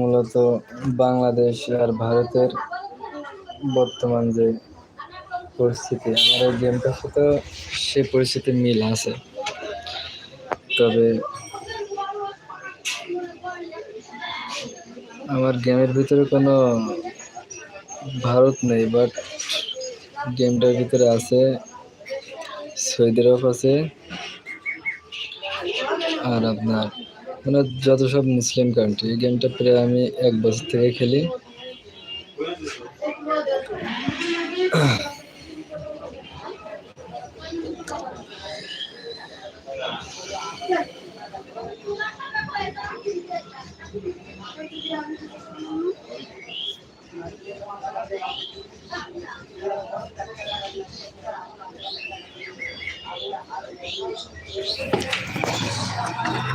মূলত বাংলাদেশ আর ভারতের বর্তমান যে পরিস্থিতি এই গেমটার সাথে সে পরিস্থিতি মিল আছে। তবে আমার গেমের ভিতরে কোনো ভারত নেই বাট গেমটার ভিতরে আছে, সৌদি আরব আছে, আর আপনার মানে যত সব মুসলিম কান্ট্রি এই গেমটা প্রায় আমি এক বছর থেকে খেলি।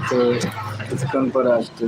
তো Tô ficando coragem, tô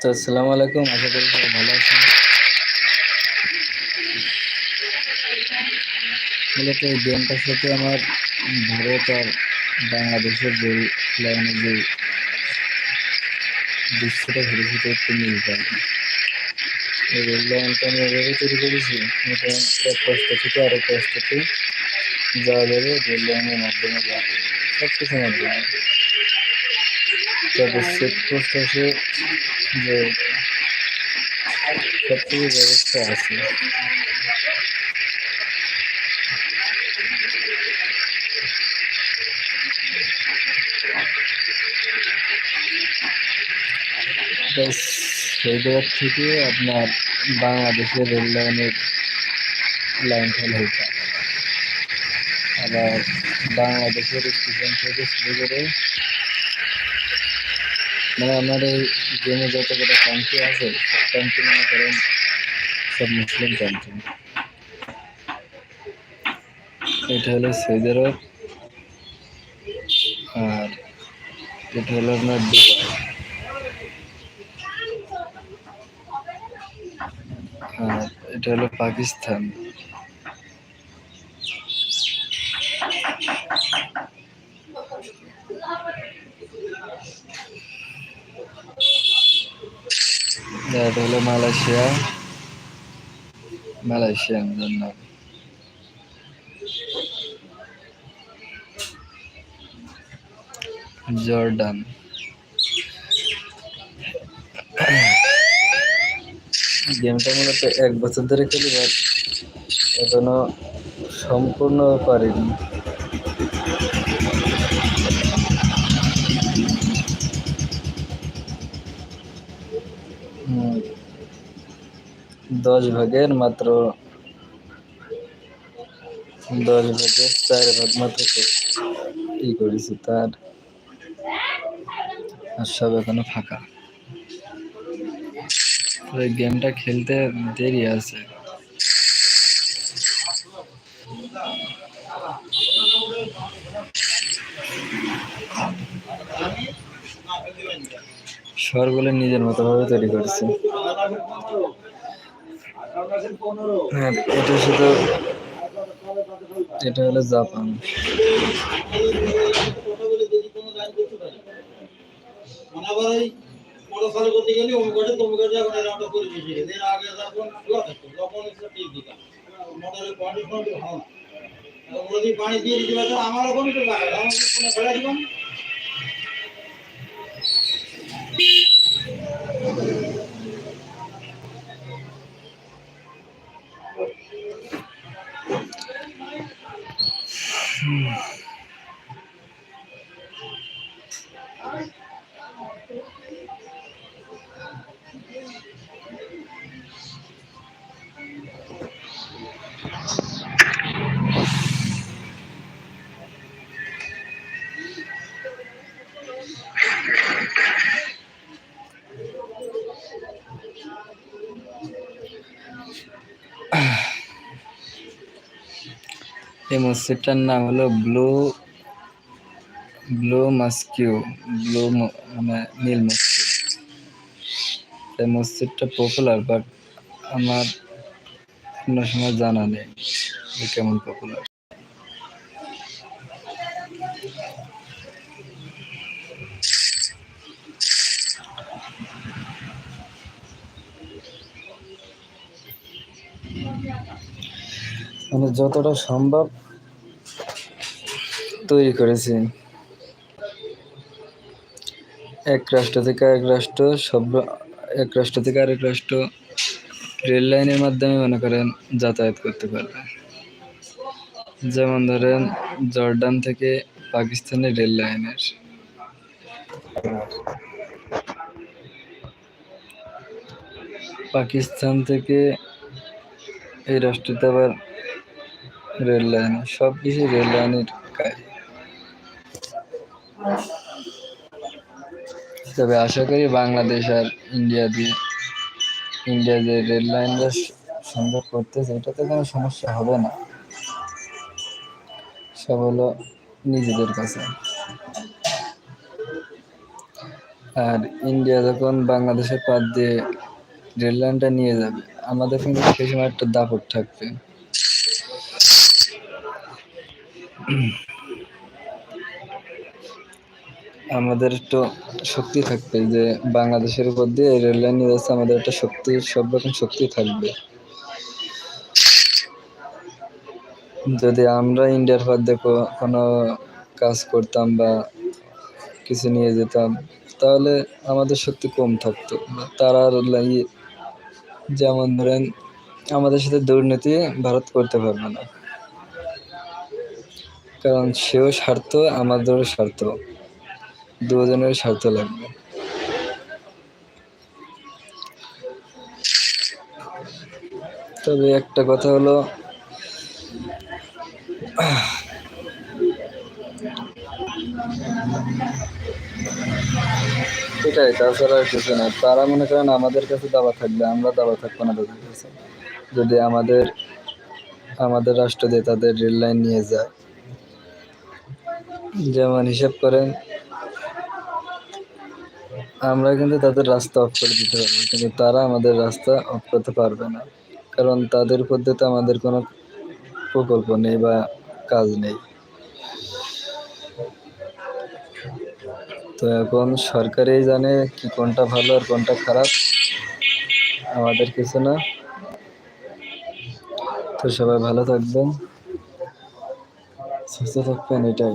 তো আসসালামু আলাইকুম আশা করি সবাই ভালো আছেন মূলত এই গেমটার সাথে আমার ভারত আর বাংলাদেশের যে লাইনের যে দৃশ্যটা ঘুরে সেটা একটু মিল পাই এই রেল লাইনটা আমি এভাবে তৈরি করেছি, এটা এক কষ্ট থেকে আরেক কষ্টতে যাওয়া যাবে রেল লাইনের মাধ্যমে যাওয়া সব কিছুর মাধ্যমে তবে চেক পোস্ট আছে যে সব কিছু ব্যবস্থা আছে সেইবার থেকে আপনার বাংলাদেশের রেল লাইনের লাইন ফেল হয়েছে আবার বাংলাদেশের স্টেশন থেকে শুরু করে মানে আমার এই গেমে যত কটা কান্ট্রি আছে, সব কান্ট্রি মনে করেন সব মুসলিম কান্ট্রি এটা হলো সৌদি আরব আর এটা হলো আপনার দুবাই আর এটা হলো পাকিস্তান এটা হলো মালয়েশিয়া মালয়েশিয়ান জন্য জর্ডান গেমটা মূলত এক বছর ধরে খেলি এখনও সম্পূর্ণ পারিনি। দশ ভাগের মাত্র, দশ ভাগের চার ভাগ মাত্র ই করেছি তার। আর সব এখনও ফাঁকা। তো গেমটা খেলতে দেরি আছে। শহরগুলো নিজের মতো ভাবে তৈরি করছে। হ্যাঁ এটা শুধু এটা হলো জাপান। মোটরসাইকেল করতে গেলে অমুক আছে তমুক আছে এখন এরকম করে হয়ে এর আগে যখন খোলা থাকতো, তখন একটা ঠিক দিতাম। মোটরের হয় না। এখন যদি পানি দিয়ে দিতে পারতো, আমার ওখানে তো লাগে আমার ফেলে দিবাম? এই মসজিদটার নাম হলো ব্লু ব্লু মাস্কিউ, ব্লু মানে নীল মসজিদ। এই মসজিদটা পপুলার বাট আমার কোনো সময় জানা নেই কেমন পপুলার মানে যতটা সম্ভব তৈরি করেছি। এক রাষ্ট্র থেকে আরেক রাষ্ট্র, সব এক রাষ্ট্র থেকে আরেক রাষ্ট্র রেল লাইনের মাধ্যমে মনে করেন যাতায়াত করতে পারবে। যেমন ধরেন জর্ডান থেকে পাকিস্তানের রেল লাইনের। পাকিস্তান থেকে এই রাষ্ট্রতে আবার রেল লাইন, সব কিছু রেল লাইনের কাজ। তবে আশা করি বাংলাদেশ আর ইন্ডিয়া দিয়ে, ইন্ডিয়া যে রেল লাইনটা সুন্দর করতেছে এটাতে কোনো সমস্যা হবে না। সব হলো নিজেদের কাছে। আর ইন্ডিয়া যখন বাংলাদেশের পাত দিয়ে রেল লাইনটা নিয়ে যাবে, আমাদের কিন্তু সেই সময় একটা দাপট থাকবে। আমাদের একটু শক্তি থাকবে যে বাংলাদেশের উপর দিয়ে রেল লাইন যাচ্ছে, আমাদের একটা শক্তি, সব রকম শক্তি থাকবে। যদি আমরা ইন্ডিয়ার পর দেখো, কোনো কাজ করতাম বা কিছু নিয়ে যেতাম, তাহলে আমাদের শক্তি কম থাকতো। তারা লাগিয়ে যেমন ধরেন, আমাদের সাথে দুর্নীতি ভারত করতে পারবে না। কারণ সেও স্বার্থ, আমাদেরও স্বার্থ। দুজনের স্বার্থ লাগবে। তবে একটা কথা হলো, সেটাই, তাছাড়া কিছু না। তারা মনে করেন আমাদের কাছে দাবা থাকবে, আমরা দাবা থাকব না তাদের কাছে। যদি আমাদের আমাদের রাষ্ট্র দিয়ে তাদের রেল লাইন নিয়ে যায় যেমন হিসাব করেন, আমরা কিন্তু তাদের রাস্তা অফ করে দিতে পারব, কিন্তু তারা আমাদের রাস্তা অফ করতে পারবে না। কারণ তাদের পদ্ধতিতে আমাদের কোনো প্রকল্প নেই বা কাজ নেই। তো এখন সরকারই জানে কি কোনটা ভালো আর কোনটা খারাপ, আমাদের কিছু না। তো সবাই ভালো থাকবেন, সুস্থ থাকবেন, এটাই।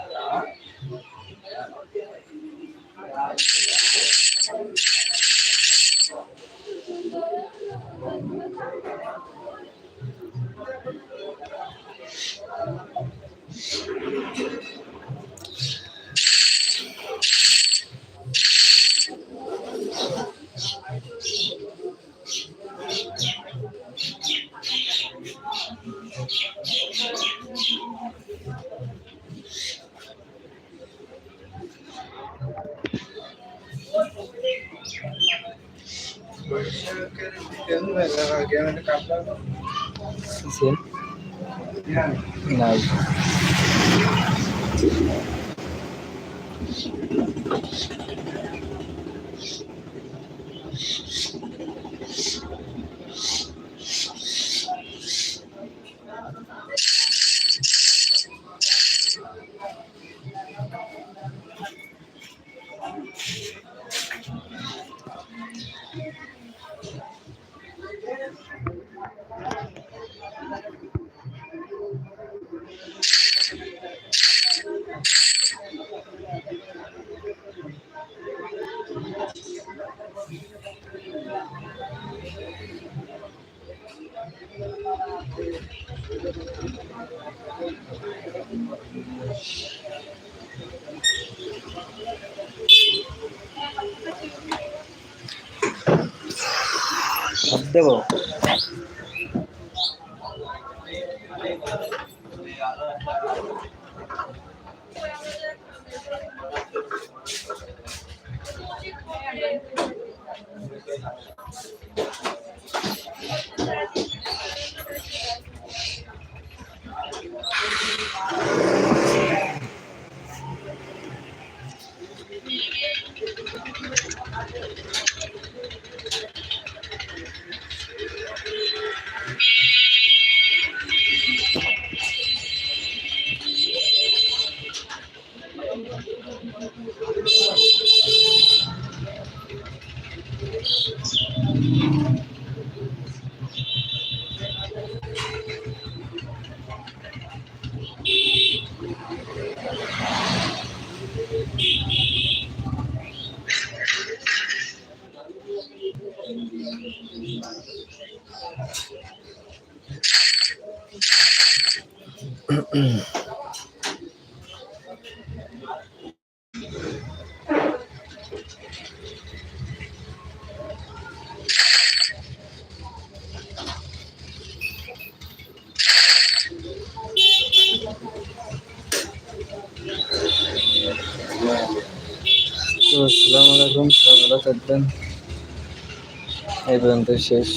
জি নাই দেবো। আসসালামু আলাইকুম সবাই ভালো থাকবেন। এই পর্যন্ত শেষ।